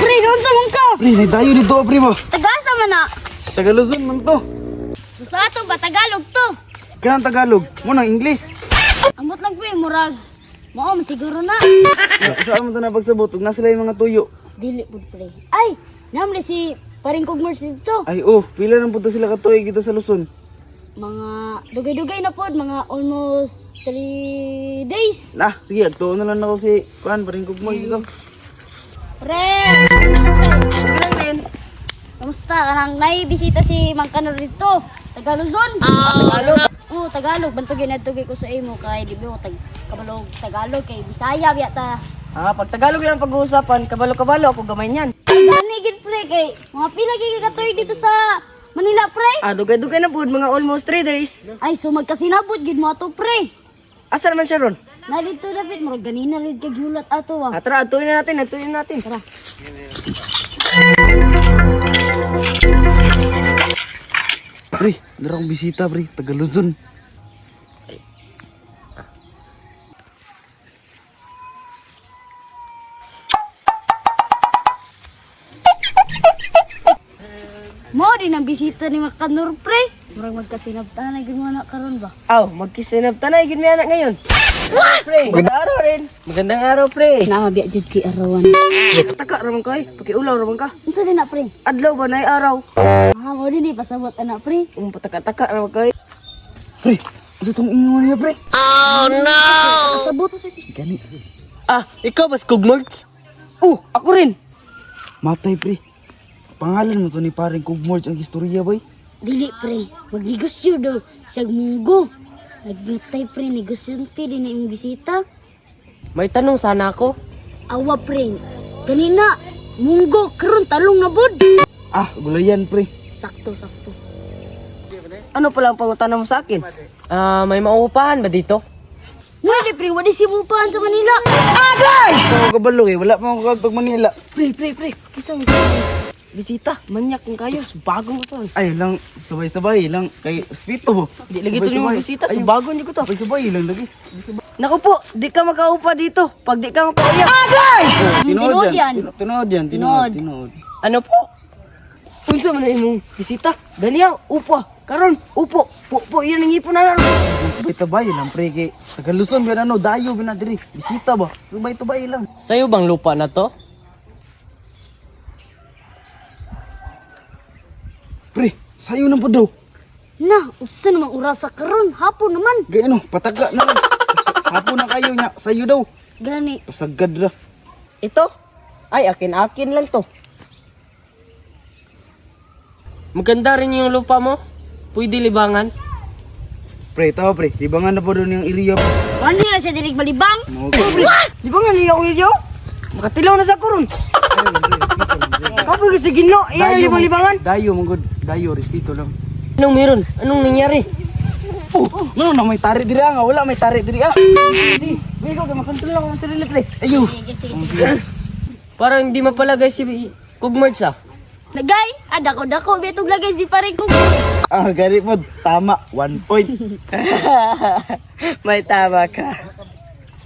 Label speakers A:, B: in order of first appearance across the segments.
A: Pre, doon sa mong ka.
B: Pre, nagdayo dito, pre mo.
A: Tagasa man na.
B: Tagaluzon man to.
A: Sa ato ba, Tagalog to.
B: Kanang Tagalog, mo nang English.
A: Amot lang po eh, murag. Mao, man siguro na.
B: Saan mo to na pagsabot? Huwag na sila yung mga tuyo.
A: Dili po, pre. Ay, namli si paring kugmers dito.
B: Ay, oh, pila nang punta sila katuig kita sa Luzon.
A: Mga dugay-dugay na po, mga almost 3 days.
B: Nah, sige, agtuon na lang ako si Kuan, paring kugmoy dito.
A: Pre! Kamusta? Kanang naibisita si Mang Kanor dito. Tagaluzon. Tagalog? Oo, Tagalog. Bantugin na tugay ko sa imo kay di ba tag kabalog Tagalog kay Bisaya biyata.
C: Ah, pag Tagalog lang pag-uusapan, kabalo-kabalo ako gamay niyan.
A: Gani gid pre kay mga pila gid katoy dito sa Manila pre.
C: Ah, dugay-dugay na po, mga almost 3 days.
A: Ay, so magkasinabot gid mo ato pre.
C: Asa naman siya ron?
A: Na dito David, murag ganina rid kag hulat ato ah.
C: Ah, tara, atuin na natin, atuin na natin.
A: Tara.
B: Pre, akong bisita, pre. Taga Luzon.
A: Mo din ang bisita ni Mang Kanor pre. Murag magkasinabtan na gid mo na karon ba.
C: Aw, magkisinab tanay, gid anak ngayon. pre, magandang araw rin. Magandang araw, pre.
A: Na biya jud ki arawan.
C: Taka raman ka eh, pakiulaw raman ka.
A: Unsa din na pre?
C: Adlaw ba na araw?
A: Ah, mo din pasabot anak pre.
C: Um, pataka-taka raman ka eh.
B: Pre, ano itong ingon niya, pre?
A: Pasabot.
B: Gani.
C: Ah, ikaw ba Skugmorts? Oh, ako rin.
B: Matay, pre. Pangalan mo to ni paring kugmorge ang istorya, boy.
A: Dili pre, magnegosyo daw sa munggo. Nagnatay pre, negosyo ti din na imong bisita.
C: May tanong sana ako.
A: Awa pre, kanina munggo karon talong na bud.
B: Ah, gulayan, pre.
A: Sakto, sakto.
C: Ano pala ang pangutanong mo sa akin? Ah, may mauupahan ba dito?
A: Wala pre, wala si bupahan sa Manila.
B: Ito kabalo eh. Wala pa ako kagtog Manila.
C: Pre, pre, pre. Isa mo Bisita, manyak ng kayo. Bagong ko to.
B: Ay, lang, sabay-sabay lang. Kay Spito mo.
C: Di lagi to yung bisita. So bago niyo ko to.
B: Sabay-sabay lang lagi.
C: Naku po, di ka makaupa dito. Pag di ka makauya.
B: Oh,
A: Tinood yan.
B: Tino- Tinood yan.
A: Tinood.
B: Tinood.
C: Ano po? Unsa man na imong bisita? Ganiya, upo. Karon, upo. Po, po, iyan ang ipon na naroon.
B: Sabay-sabay lang, pre. Kay Tagaluson, yan ano, dayo, binadiri. Bisita ba? Sabay-sabay lang.
C: Sa'yo bang lupa na to?
B: Pre, sayo na po daw.
A: Na, usa naman urasa karon, hapon naman.
B: Gaya ano, pataga na lang. Hapon na kayo niya. Sayo daw.
A: Gani.
B: Pasagad ra.
C: Ito? Ay, akin-akin lang to. Maganda rin yung lupa mo. Pwede libangan.
B: Pre, tao pre. Libangan na po doon yung iriya po.
A: Ano na siya dinig malibang?
B: Pre.
C: Ba nga niya ko iyo? Makatilaw na sa kurun. Kapag sige no, iyan yung libangan.
B: Dayo, mga Dayo, respeto lang.
C: Anong meron? Anong nangyari?
B: Oh, no, na may tarik diri ah, nga. Wala may tarik diri ah.
C: Hindi, may ikaw ka makontrol lang ang sarili pre.
B: Ayo.
A: Sige, sige, sige.
C: Para hindi mapalagay si Kugmarts ah.
A: Lagay, ah, dako, dako, betog lagay si paring ko.
B: Ah, gari mo. Tama. One point.
C: May tama ka.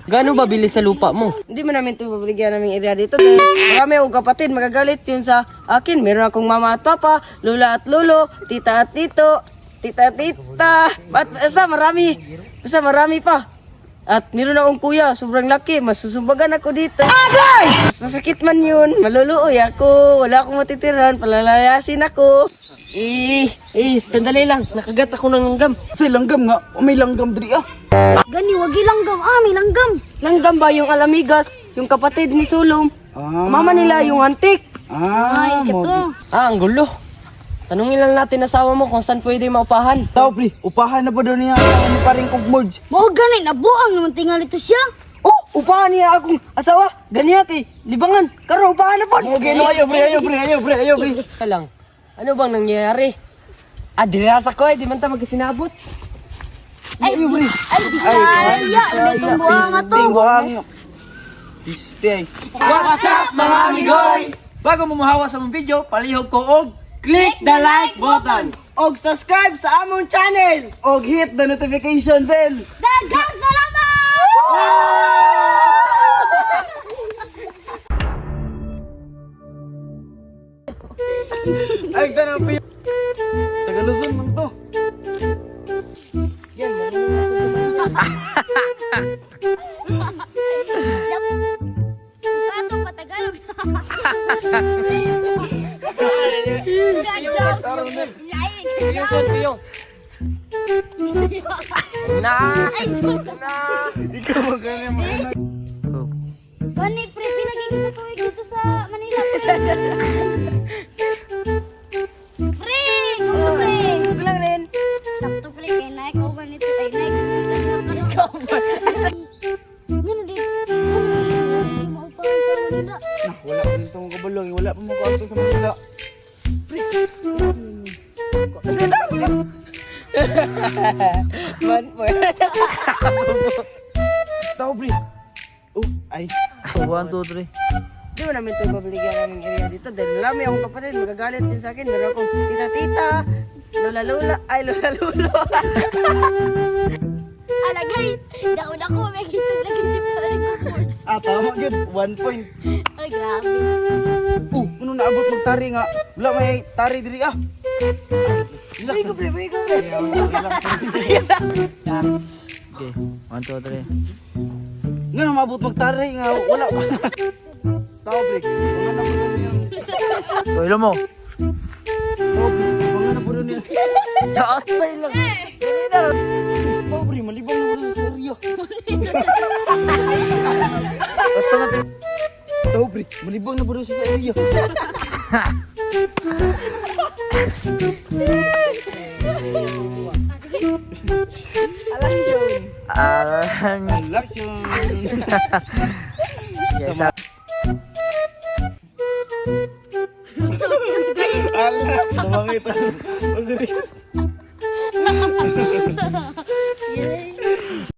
C: Gaano ba bilis sa lupa mo? Hindi mo namin ito babigyan namin area dito dahil marami akong kapatid magagalit yun sa akin. Meron akong mama at papa, lula at lolo, tita at tito, tita at tita. At basta marami, basta marami pa. At meron akong kuya, sobrang laki, masusumbagan ako dito. Agay! Sasakit man yun, maluluoy ako, wala akong matitiran, palalayasin ako. Eh, eh, sandali lang, nakagat ako ng langgam.
B: Sa langgam nga. May langgam diri ah.
A: Gani, wagi langgam, ah, may langgam.
C: Langgam ba yung alamigas, yung kapatid ni Sulong?
B: Ah.
C: Mama nila yung antik.
B: Ah,
A: Ay, kato.
C: Ah, ang gulo. Tanungin lang natin asawa mo kung saan pwede maupahan.
B: Tao pre, upahan na po doon niya ang ni paring kugmorge.
A: Mo gani, nabuang naman tingal ito siya.
C: Oh, upahan niya akong asawa. Ganiya kay libangan. Karon upahan na po.
B: Okay, no, ayo pre, ayo pre, ayo pre, ayo pre.
C: Lang. Ano bang nangyayari? Ah, dirasa ko eh. Di man ta magkasinabot.
A: Ay, bis, ay, bisaya, itong buwang nga to.
B: Ting buhang. Stay.
C: What's up mga amigoy? Bago mo mahawa sa mong video, palihog ko og click the like button. Og subscribe sa among channel.
B: Og hit the notification bell.
A: Dagang salamat!
C: Sa
A: ato pa
C: Na!
B: Ikaw ang ganyan mo.
A: Bani, pre, pinagigil na tuwig dito sa Manila.
C: Man, boy.
B: Tao, pre. Oh, ay. 1, 2, 3.
C: Di mo namin ito ipabaligyan namin area dito dahil marami akong kapatid, magagalit yun sa akin. Meron akong tita-tita, lola-lola, ay lola-lolo.
A: Alagay! Daon ako, may kitang lagi si Kukurts.
B: Ah, tama yun. 1 point.
A: Ay, grabe.
B: Oh, naabot mong tari nga? Wala may tari diri ah. Relax.
C: Bigo, pre, bigo, pre.
D: Okay, one, two, three.
B: Nga na maabot mong tari nga. Wala pa. Tao, pre. Na.
D: So, ilo mo.
B: Tao, pre. Mga na po niya.
D: Yaasay lang.
B: Tao, pre. Malibang na po sa area.
D: Ito natin.
B: Pre. Malibang na siya sa area. Relax yun.
D: Yes,
B: Ala, tumangit.
A: Yay!